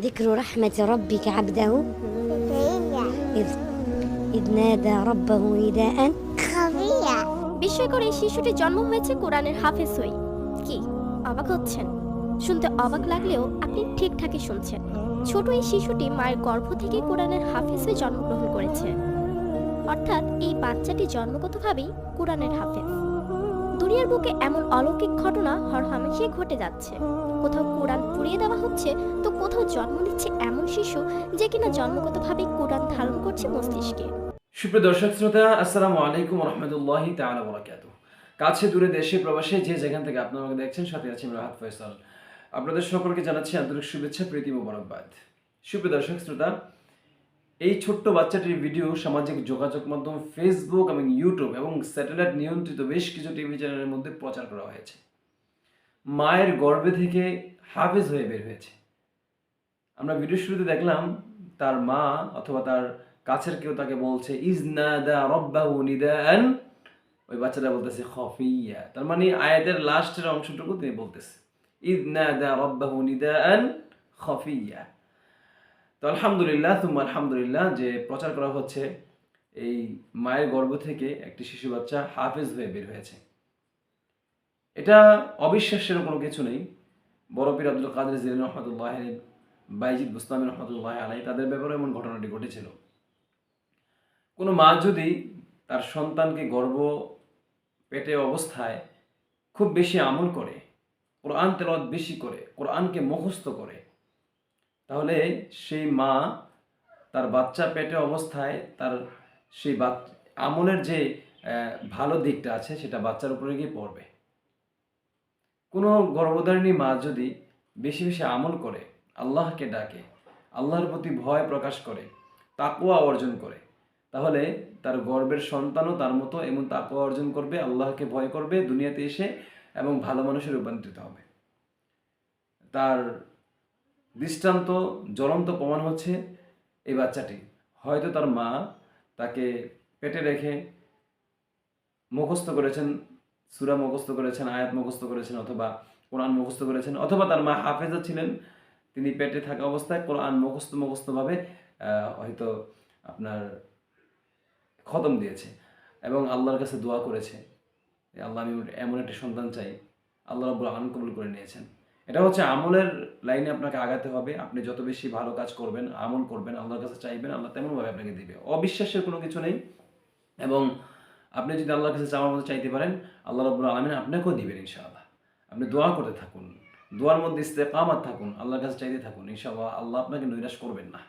ذكر رحمة ربك عبده إذ, إذ نادى ربه نداء خفية বিস্ময়কর এই শিশুটির জন্ম হয়েছে কোরআনের হাফেজ হই কি অবাক হচ্ছেন শুনতে অবাক লাগলেও আপনি ঠিকঠাকই শুনছেন ছোট এই শিশুটি মায়ের গর্ভ থেকে কোরআনের হাফেজ হয়ে জন্মগ্রহণ করেছে অর্থাৎ এই বাচ্চাটি জন্মগতভাবেই কোরআনের হাফেজ দুনিয়ার বুকে এমন অলৌকিক ঘটনা হরহামেশাই ঘটে যাচ্ছে। কোথাও কোরআন পুড়িয়ে দেওয়া হচ্ছে, তো কোথাও জন্ম নিচ্ছে এমন শিশু যে কিনা জন্মগতভাবেই কোরআন ধারণ করছে মস্তিষ্কে। সুপ্রিয় দর্শক শ্রোতা, আসসালামু আলাইকুম রহমতুল্লাহি তাআলা কাছে দূরে দেশে প্রবাসে যে যেখান থেকে আপনারা আমাকে দেখছেন, সাথে আছি রাহাত ফয়সাল। আপনাদের সকলকে জানাচ্ছি আন্তরিক শুভেচ্ছা, প্রীতি মোবারকবাদ। সুপ্রিয় দর্শক শ্রোতা এই ছোট্ট বাচ্চাটির ভিডিও সামাজিক যোগাযোগ মাধ্যম ফেসবুক এবং ইউটিউব এবং স্যাটেলাইট নিয়ন্ত্রিত বেশ কিছু টিভি চ্যানেলের মধ্যে প্রচার করা হয়েছে। মায়ের গর্ভে থেকে হাফেজ হয়ে বের হয়েছে। আমরা ভিডিও শুরুতে দেখলাম তার মা অথবা তার কাছের কেউ তাকে বলছে, ইজ না ইজনাদা রব্বাহু নিদান ওই বাচ্চাটা বলতেছে, খফিয়া। তার মানে আয়াতের লাস্টের অংশটুকু তিনি বলতেছে, ইজ না ইজনাদা রব্বাহু নিদান খফিয়া। তো আলহামদুলিল্লাহ তুম আলহামদুলিল্লাহ যে প্রচার করা হচ্ছে, এই মায়ের গর্ভ থেকে একটি শিশু বাচ্চা হাফেজ হয়ে বের হয়েছে। এটা অবিশ্বাসের কোনো কিছু নেই। বড় পীর আব্দুল কাদের জিলানি রহমতুল্লাহ বাইজিদ বুস্তামি রহমতুল্লাহ আলাই তাদের ব্যাপারে এমন ঘটনাটি ঘটেছিল। কোনো মা যদি তার সন্তানকে গর্ব পেটে অবস্থায় খুব বেশি আমল করে, কোরআন তেলাওয়াত বেশি করে, কোরআনকে মুখস্থ করে তাহলে সেই মা তার বাচ্চা পেটে অবস্থায় তার সেই আমলের যে ভালো দিকটা আছে সেটা বাচ্চার উপরে গিয়ে পড়বে। কোনো গর্ভধারিণী মা যদি বেশি বেশি আমল করে, আল্লাহকে ডাকে, আল্লাহর প্রতি ভয় প্রকাশ করে তাকুয়া অর্জন করে, তাহলে তার গর্বের সন্তানও তার মতো এমন তাকুয়া অর্জন করবে, আল্লাহকে ভয় করবে, দুনিয়াতে এসে এবং ভালো মানুষে রূপান্তরিত হবে। তার দৃষ্টান্ত জ্বলন্ত প্রমাণ হচ্ছে এই বাচ্চাটি। হয়তো তার মা তাকে পেটে রেখে মুখস্থ করেছেন, সুরা মুখস্থ করেছেন, আয়াত মুখস্থ করেছেন অথবা কোরআন মুখস্থ করেছেন অথবা তার মা হাফেজা ছিলেন। তিনি পেটে থাকা অবস্থায় কোরআন মুখস্থ মুখস্থভাবে হয়তো আপনার খতম দিয়েছে এবং আল্লাহর কাছে দোয়া করেছে। আল্লাহ আমি এমন একটি সন্তান চাই, আল্লাহ রব্বুল আলম কবুল করে নিয়েছেন। এটা হচ্ছে আমলের লাইনে আপনাকে আগাতে হবে। আপনি যত বেশি ভালো কাজ করবেন, আমল করবেন, আল্লাহর কাছে চাইবেন, আল্লাহ তেমনভাবে আপনাকে দিবে। অবিশ্বাসের কোনো কিছু নেই এবং আপনি যদি আল্লাহর কাছে চাওয়ার মতো চাইতে পারেন, আল্লাহ রব্বুল আলমিন আপনাকেও দিবেন ইনশাআল্লাহ। আপনি দোয়া করতে থাকুন, দোয়ার মধ্যে ইস্তেকামাত থাকুন, আল্লাহর কাছে চাইতে থাকুন, ইনশাআল্লাহ আল্লাহ আপনাকে নৈরাশ করবেন না।